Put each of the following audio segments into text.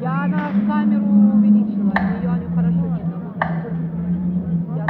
Я на камеру увеличила, ее хорошо видно. Я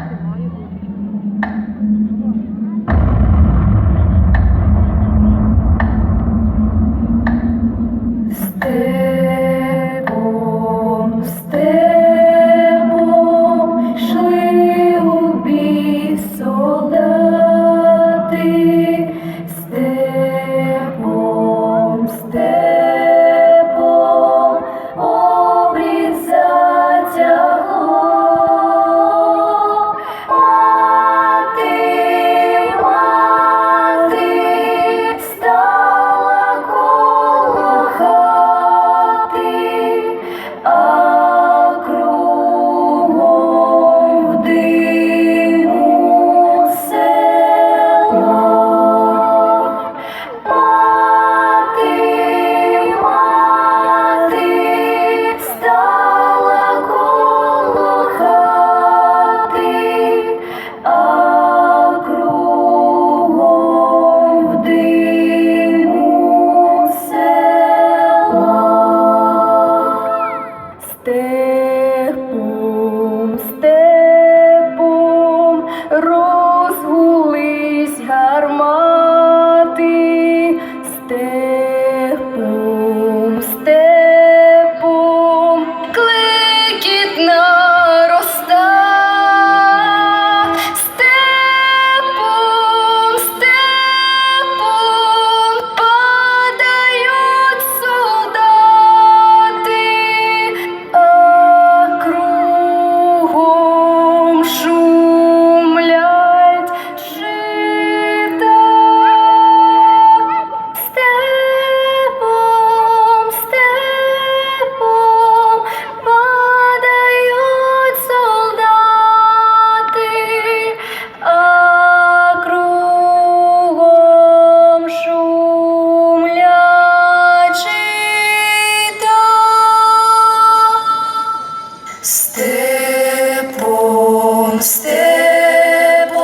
Синім степом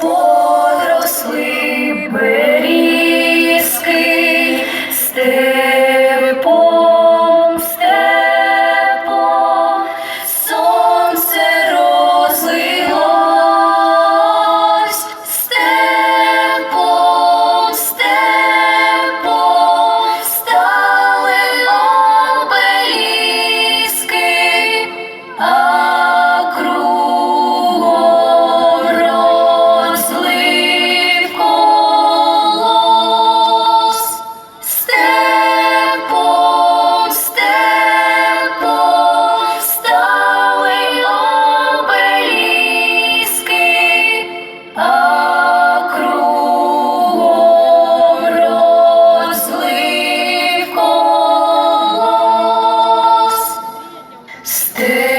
поросли берізки, степ. Hey.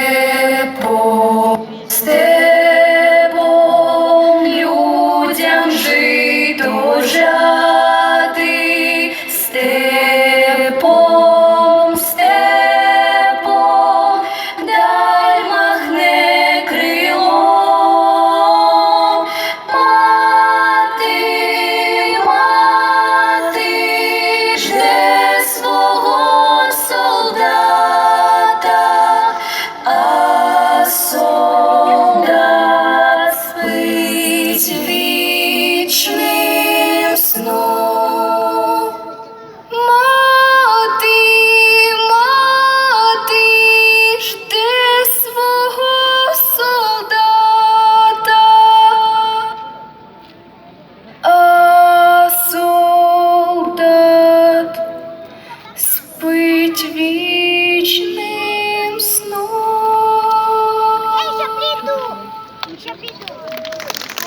to reach